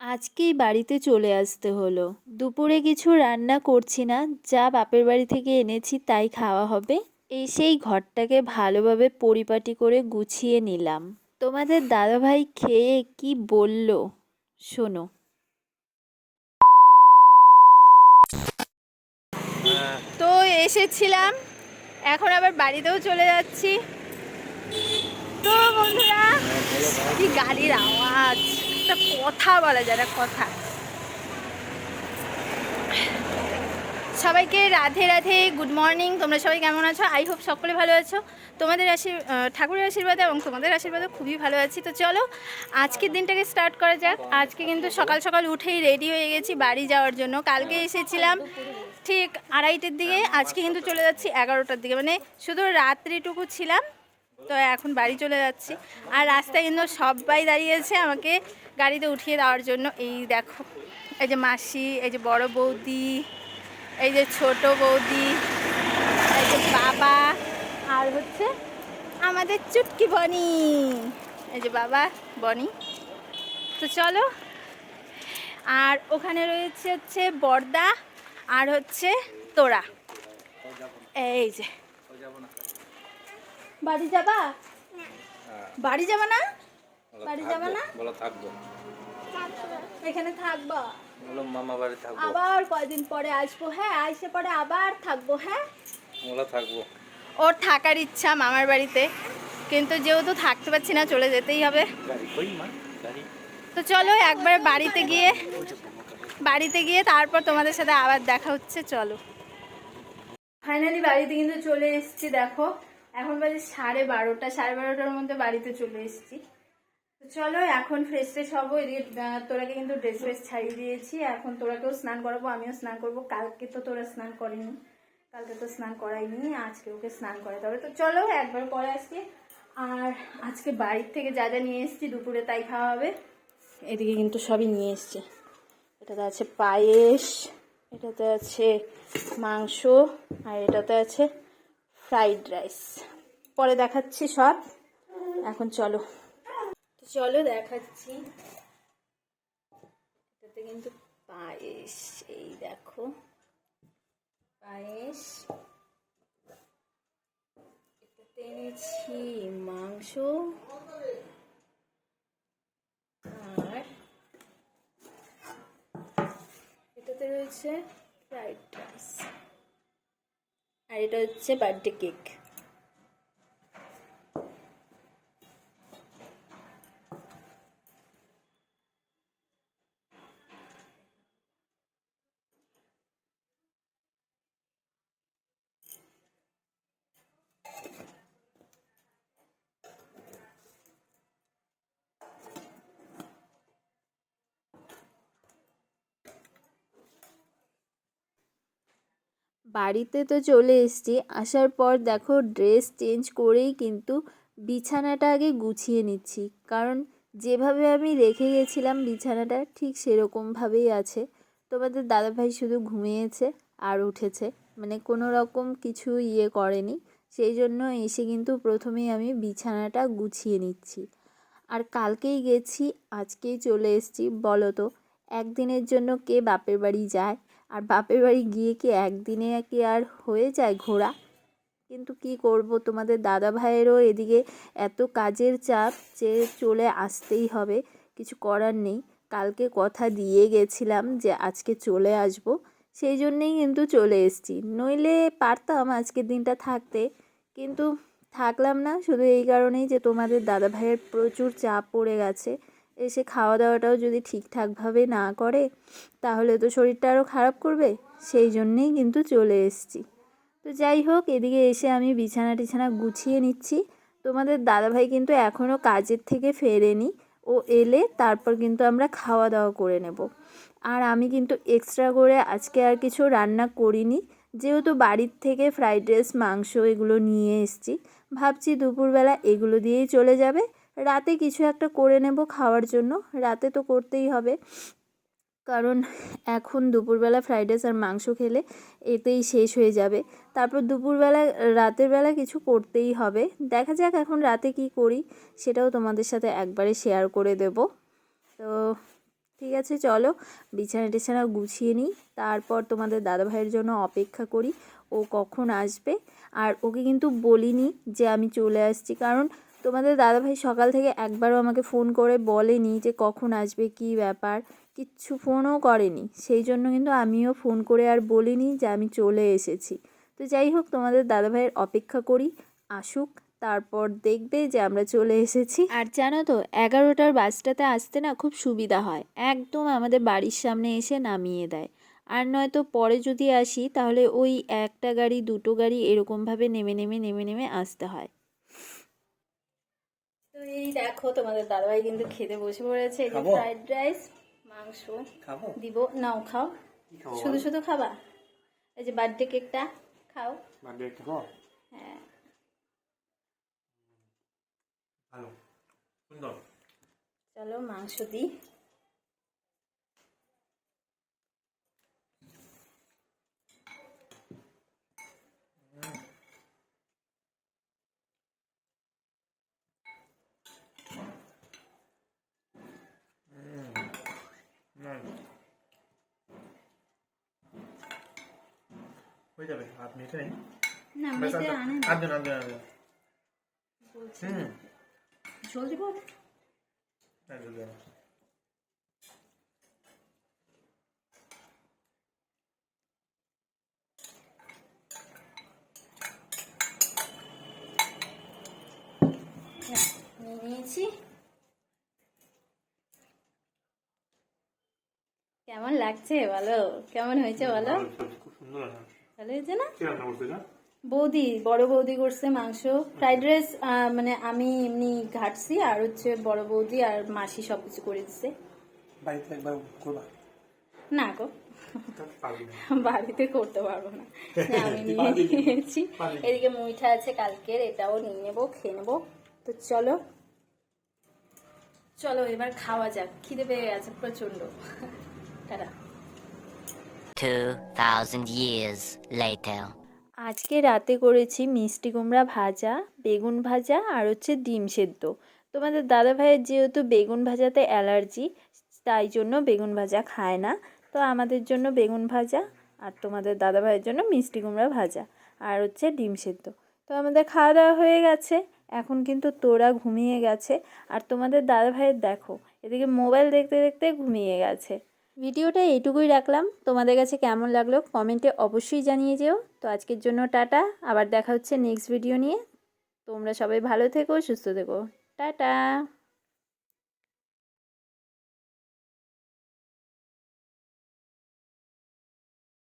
আজকেই বাড়িতে চলে আসতে হলো। দুপুরে কিছু রান্না করছি না যা বাপের বাড়ি থেকে এনেছি তাই খাওয়া হবে। এসেই ঘরটাকে ভালোভাবে পরিপাটি করে গুছিয়ে নিলাম। তোমাদের দাদাভাই খেয়ে কি বলল? শোনো। তো এসেছিলাম এখন আবার বাড়িতেও চলে যাচ্ছি। তো বন্ধুরা। কি গাড়ির আওয়াজ। একটা কথা বলা যায় না কথা। সবাইকে রাধে রাধে গুড মর্নিং তোমরা সবাই কেমন আছো? আই হোপ সকলে ভালো আছো। তোমাদের আশীর ঠাকুরের আশীর্বাদে এবং তোমাদের আশীর্বাদে খুবই ভালো আছি। তো চলো, আজকের দিনটাকে স্টার্ট করা যাক। আজকে কিন্তু সকাল সকাল উঠেই রেডি হয়ে গেছি বাড়ি যাওয়ার জন্য। কালকে এসেছিলাম ঠিক আড়াইটের দিকে। আজকে কিন্তু চলে যাচ্ছি এগারোটার দিকে। মানে শুধু রাত্রিটুকু ছিলাম। তো এখন বাড়ি চলে যাচ্ছি। আর রাস্তায় কিন্তু সবাই দাঁড়িয়েছে আমাকে গাড়িতে উঠিয়ে দেওয়ার জন্য। এই দেখো, এই যে মাসি, এই যে বড় বৌদি, এই যে ছোট বৌদি, এই যে বাবা, আর হচ্ছে আমাদের চুটকি বনি। এই যে বাবা, বনি। তো চলো, আর ওখানে রয়েছে হচ্ছে বর্দা, আর হচ্ছে তোরা। এই যে। বাড়ি যাবা? বাড়ি যাবা না? বাড়ি যাবা না? বলো থাকব। এখানে থাকবা? বলো মামা বাড়ি থাকব। আবার কয়দিন পরে আসব হ্যাঁ? আইসে পরে আবার থাকব হ্যাঁ? বলো থাকব। ওর থাকার ইচ্ছা মামার বাড়িতে কিন্তু যেহেতু থাকতে পারছি না চলে যেতেই হবে। তো চলো একবার বাড়িতে গিয়ে বাড়িতে গিয়ে তারপর তোমাদের সাথে আবার দেখা হচ্ছে চলো। ফাইনালি বাড়িতে কিন্তু চলে এসছি দেখো। এখন বাজে সাড়ে বারোটা, সাড়ে বারোটার মধ্যে বাড়িতে চলে এসেছি। তো চলো, এখন ফ্রেশ ফ্রেশ হব। এদিকে তোরাকে কিন্তু ড্রেস ফ্রেস ছাড়িয়ে দিয়েছি। এখন তোরাকেও স্নান করাবো, আমিও স্নান করব। কালকে তো তোরা স্নান করেনি। কালকে তো স্নান করাইনি, আজকে ওকে স্নান করাতে হবে। তো চলো, একবার পরে আজকে আর আজকে বাড়ির থেকে যা যা নিয়ে এসেছি, দুপুরে তাই খাওয়া হবে। এদিকে কিন্তু সবই নিয়ে এসছে। এটাতে আছে পায়েস, এটাতে আছে মাংস, আর এটাতে আছে ফ্রাইড রাইস পরে দেখাচ্ছি সব। এখন চলো। চলো দেখাচ্ছি। এটাতে কিন্তু পায়েস, এই দেখো। পায়েস। এটাতে এনেছি মাংস। আর এটাতে রয়েছে ফ্রাইড রাইস। আর এটা হচ্ছে বার্থডে কেক। বাড়িতে তো চলে এসেছি। আসার পর দেখো ড্রেস চেঞ্জ করেই কিন্তু বিছানাটা আগে গুছিয়ে নিচ্ছি। কারণ যেভাবে আমি রেখে গেছিলাম বিছানাটা ঠিক সেরকমভাবেই আছে। তোমাদের দাদাভাই শুধু ঘুমিয়েছে আর উঠেছে। মানে কোনো রকম কিছু ইয়ে করেনি। সেই জন্য এসে কিন্তু প্রথমেই আমি বিছানাটা গুছিয়ে নিচ্ছি। আর কালকেই গেছি, আজকেই চলে এসেছি। বলো তো, একদিনের জন্য কে বাপের বাড়ি যায়? আর বাপের বাড়ি গিয়ে কি একদিনে কি আর হয়ে যায় ঘোরা? কিন্তু কি করব? তোমাদের দাদা ভাইয়েরও এদিকে এত কাজের চাপ যে চলে আসতেই হবে, কিছু করার নেই। কালকে কথা দিয়ে গেছিলাম যে আজকে চলে আসব, সেই জন্যেই কিন্তু চলে এসেছি। নইলে পারতাম আজকের দিনটা থাকতে, কিন্তু থাকলাম না। শুধু এই কারণেই যে তোমাদের দাদা ভাইয়ের প্রচুর চাপ পড়ে গেছে। এসে খাওয়া দাওয়াটাও যদি ঠিকঠাকভাবে না করে, তাহলে তো শরীরটা আরও খারাপ করবে। সেই জন্যেই কিন্তু চলে এসছি। তো যাই হোক, এদিকে এসে আমি বিছানা টিছানা গুছিয়ে নিচ্ছি। তোমাদের দাদাভাই কিন্তু এখনও কাজের থেকে ফেরেনি। ও এলে তারপর কিন্তু আমরা খাওয়া দাওয়া করে নেব। আর আমি কিন্তু এক্সট্রা করে আজকে আর কিছু রান্না করিনি। যেহেতু বাড়ির থেকে ফ্রাইড রাইস মাংস এগুলো নিয়ে এসেছি, ভাবছি দুপুরবেলা এগুলো দিয়েই চলে যাবে। রাতে কিছু একটা করে নেব খাওয়ার জন্য। রাতে তো করতেই হবে। কারণ এখন দুপুরবেলা ফ্রাইড রাইস আর মাংস খেলে এতেই শেষ হয়ে যাবে। তারপর দুপুরবেলা, রাতের বেলা কিছু করতেই হবে। দেখা যাক এখন রাতে কি করি, সেটাও তোমাদের সাথে একবারে শেয়ার করে দেব। তো ঠিক আছে, চলো বিছানা টিছানা গুছিয়ে নিই। তারপর তোমাদের দাদাভাইয়ের জন্য অপেক্ষা করি, ও কখন আসবে। আর ওকে কিন্তু বলিনি যে আমি চলে আসছি। কারণ তোমাদের দাদাভাই সকাল থেকে একবারও আমাকে ফোন করে বলেনি যে কখন আসবে, কী ব্যাপার। কিচ্ছু ফোনও করেনি। সেই জন্য কিন্তু আমিও ফোন করে আর বলিনি যে আমি চলে এসেছি। তো যাই হোক, তোমাদের দাদাভাইয়ের অপেক্ষা করি, আসুক, তারপর দেখবে যে আমরা চলে এসেছি। আর জানো তো, এগারোটার বাসটাতে আসতে না খুব সুবিধা হয়। একদম আমাদের বাড়ির সামনে এসে নামিয়ে দেয়। আর নয়তো পরে যদি আসি, তাহলে ওই একটা গাড়ি, দুটো গাড়ি এরকমভাবে নেমে নেমে নেমে নেমে আসতে হয়। এই দেখো তোমাদের দাদাভাই কিন্তু খেতে বসে পড়েছে। এই যে? ফ্রাইড রাইস মাংস খাব? দিব। নাও খাও। শুধু শুধু খাবা? এই যে বার্থডে কেকটা খাও। বার্থডে খাব? হ্যাঁ। ভালো। সুন্দর। চলো মাংস দিই। হয়ে যাবে। না হুম। হ্যাঁ জলদি। নিয়েছি। কেমন লাগছে বলো? কেমন হয়েছে বলো? খুব সুন্দর ভালো হয়েছে না? বৌদি বড় বৌদি করছে মাংস। ফ্রাইড রাইস মানে আমি এমনি ঘাটছি আর হচ্ছে বড় বৌদি আর মাসি সব কিছু করে দিচ্ছে বাড়িতে একবার করবা? না গো। বাড়িতে করতে পারব না। আমি নিয়ে নিয়েছি। এদিকে মুইঠা আছে কালকের এটাও নিয়ে নেব খেয়ে নেব। তো চলো। চলো এবার খাওয়া যাক। খিদে পেয়ে গেছে প্রচণ্ড টাটা। 2,000 years later. আজকে রাতে করেছি মিষ্টি কুমড়া ভাজা বেগুন ভাজা আর হচ্ছে ডিম সেদ্ধ। তোমাদের দাদা ভাইয়ের যেহেতু বেগুন ভাজাতে অ্যালার্জি তাই জন্য বেগুন ভাজা খায় না। তো আমাদের জন্য বেগুন ভাজা আর তোমাদের দাদা ভাইয়ের জন্য মিষ্টি কুমড়া ভাজা আর হচ্ছে ডিম সেদ্ধ। তো আমাদের খাওয়া দাওয়া হয়ে গেছে এখন কিন্তু তোরা ঘুমিয়ে গেছে। আর তোমাদের দাদা ভাইয়ের দেখো এদিকে মোবাইল দেখতে দেখতে ঘুমিয়ে গেছে। ভিডিওটা এইটুকুই রাখলাম। তোমাদের কাছে কেমন লাগল কমেন্টে অবশ্যই জানিয়ে যেও। তো আজকের জন্য টাটা, আবার দেখা হচ্ছে নেক্সট ভিডিও নিয়ে। তোমরা সবাই ভালো থেকো, সুস্থ থেকো। টাটা!